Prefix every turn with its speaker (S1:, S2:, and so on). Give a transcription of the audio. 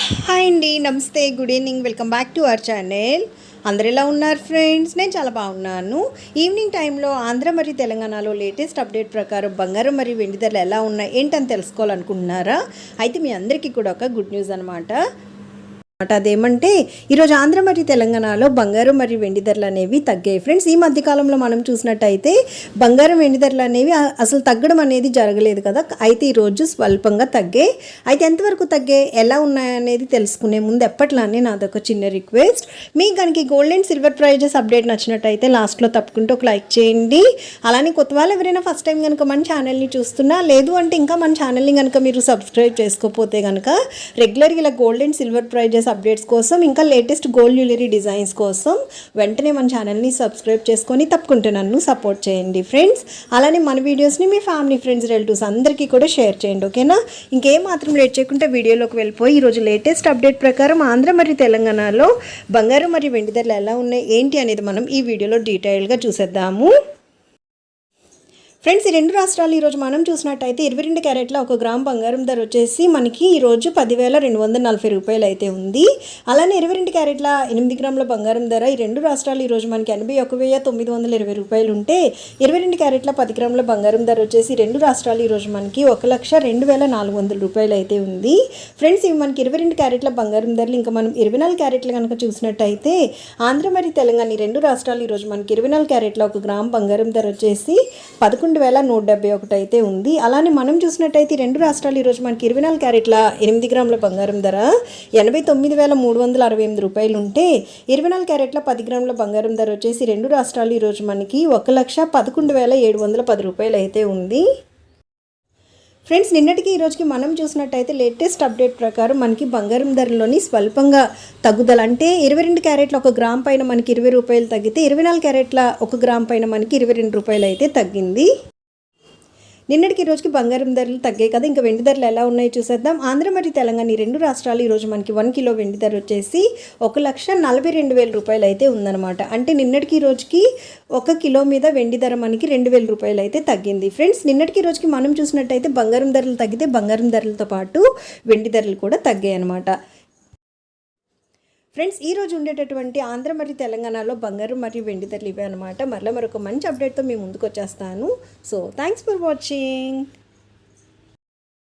S1: Hi అండి నమస్తే good evening welcome back to our channel. అందరు ఎలా ఉన్నారు ఫ్రెండ్స్? నేను చాలా బాగున్నాను. ఈవినింగ్ టైంలో ఆంధ్ర మరియు తెలంగాణలో లేటెస్ట్ అప్డేట్ ప్రకారం బంగారం మరియు వెండి ధరలు ఎలా ఉన్నాయి ఏంటని తెలుసుకోవాలనుకుంటున్నారా? అయితే మీ అందరికీ కూడా ఒక గుడ్ న్యూస్ అనమాట అన్నమాట అదేమంటే ఈరోజు ఆంధ్ర మరియు తెలంగాణలో బంగారం మరియు వెండి ధరలు అనేవి తగ్గాయి. ఫ్రెండ్స్ ఈ మధ్యకాలంలో మనం చూసినట్టయితే బంగారం వెండి ధరలు అనేవి అసలు తగ్గడం అనేది జరగలేదు కదా. అయితే ఈరోజు స్వల్పంగా తగ్గాయి. అయితే ఎంతవరకు తగ్గాయి? ఎలా ఉన్నాయనేది తెలుసుకునే ముందు ఎప్పట్లానే నాదొక చిన్న రిక్వెస్ట్. మీకు కనుక gold and silver prizes update నచ్చినట్టయితే లాస్ట్లో తప్పుకుంటూ ఒక లైక్ చేయండి. అలానే కొత్త వాళ్ళు ఎవరైనా ఫస్ట్ టైం కనుక మన ఛానల్ని చూస్తున్నా లేదు అంటే ఇంకా మన ఛానల్ని కనుక మీరు సబ్స్క్రైబ్ చేసుకోకపోతే కనుక రెగ్యులర్గా ఇలా gold and silver prizes updates కోసం ఇంకా లేటెస్ట్ గోల్డ్ జ్యువెలరీ డిజైన్స్ కోసం వెంటనే మన ఛానల్ని సబ్స్క్రైబ్ చేసుకొని తప్పకుండా నన్ను సపోర్ట్ చేయండి ఫ్రెండ్స్ అలానే మన వీడియోస్ని మీ ఫ్యామిలీ ఫ్రెండ్స్ రిలేటివ్స్ అందరికీ కూడా షేర్ చేయండి ఓకేనా ఇంకేం మాత్రం లేట్ చేయకుండా వీడియోలోకి వెళ్ళిపోయి ఈరోజు లేటెస్ట్ అప్డేట్ ప్రకారం ఆంధ్ర మరియు తెలంగాణలో బంగారం మరియు వెండి ధరలు ఎలా ఉన్నాయి ఏంటి అనేది మనం ఈ వీడియోలో డీటెయిల్గా చూసేద్దాము. ఫ్రెండ్స్ ఈ రెండు రాష్ట్రాలు ఈరోజు మనం చూసినట్టయితే ఇరవై రెండు క్యారెట్ల ఒక గ్రామ్ బంగారం ధర వచ్చేసి మనకి ఈరోజు పదివేల రెండు వందల నలభై రూపాయలు అయితే ఉంది. అలానే ఇరవై రెండు క్యారెట్ల ఎనిమిది గ్రాముల బంగారం ధర ఈ రెండు రాష్ట్రాలు ఈరోజు మనకి ఎనభై ఒక వెయ్యి తొమ్మిది వందల ఇరవై రూపాయలు ఉంటే ఇరవై రెండు క్యారెట్ల పది గ్రాముల బంగారం ధర వచ్చేసి రెండు రాష్ట్రాలు ఈరోజు మనకి ఒక లక్ష రెండు వేల నాలుగు వందల రూపాయలు అయితే ఉంది. ఫ్రెండ్స్ ఇవి మనకి ఇరవై రెండు క్యారెట్ల బంగారం ధరలు. ఇంకా మనం ఇరవై నాలుగు క్యారెట్లు కనుక చూసినట్టయితే ఆంధ్ర మరియు తెలంగాణ ఈ రెండు రాష్ట్రాలు ఈరోజు మనకి ఇరవై నాలుగు క్యారెట్ల ఒక గ్రామ్ బంగారం ధర వచ్చేసి పదకొండు వేల నూట డెబ్బై ఒకటి అయితే ఉంది. అలానే మనం చూసినట్టయితే రెండు రాష్ట్రాలు ఈరోజు మనకి ఇరవై నాలుగు క్యారెట్ల ఎనిమిది గ్రాముల బంగారం ధర ఎనభై తొమ్మిది వేల మూడు వందల అరవై ఎనిమిది రూపాయలు ఉంటే ఇరవై నాలుగు క్యారెట్ల పది గ్రాముల బంగారం ధర వచ్చేసి రెండు రాష్ట్రాలు ఈరోజు మనకి ఒక లక్ష పదకొండు వేల ఏడు వందల పది రూపాయలు అయితే ఉంది. ఫ్రెండ్స్ నిన్నటికి ఈ రోజుకి మనం చూసినట్టయితే లేటెస్ట్ అప్డేట్ ప్రకారం మనకి బంగారం ధరలోని స్వల్పంగా తగ్గుదల అంటే ఇరవై రెండు క్యారెట్ల ఒక గ్రామ్ పైన మనకి ఇరవై రూపాయలు తగ్గితే ఇరవై నాలుగు క్యారెట్ల ఒక గ్రామ్ పైన మనకి ఇరవై రెండు రూపాయలు అయితే తగ్గింది. నిన్నటికి ఈ రోజుకి బంగారం ధరలు తగ్గాయి కదా. ఇంకా వెండి ధరలు ఎలా ఉన్నాయో చూసేద్దాం. ఆంధ్ర మరియు తెలంగాణ ఈ రెండు రాష్ట్రాలు ఈరోజు మనకి వన్ కిలో వెండి ధర వచ్చేసి ఒక లక్ష నలభై రెండు వేల రూపాయలు అయితే ఉందన్నమాట. అంటే నిన్నటికి ఈ రోజుకి ఒక కిలో మీద వెండి ధర మనకి రెండు వేల రూపాయలు అయితే తగ్గింది. ఫ్రెండ్స్ నిన్నటికి రోజుకి మనం చూసినట్టయితే బంగారం ధరలు తగ్గితే బంగారం ధరలతో పాటు వెండి ధరలు కూడా తగ్గాయి అనమాట ఫ్రెండ్స్ ఈ రోజు ఉండేటటువంటి ఆంధ్ర మరియు తెలంగాణలో బంగారు మరియు వెండి ధరలు ఇవే అనమాట మరలా మరొక మంచి అప్డేట్తో మీ ముందుకు వచ్చేస్తాను సో థ్యాంక్స్ ఫర్ వాచింగ్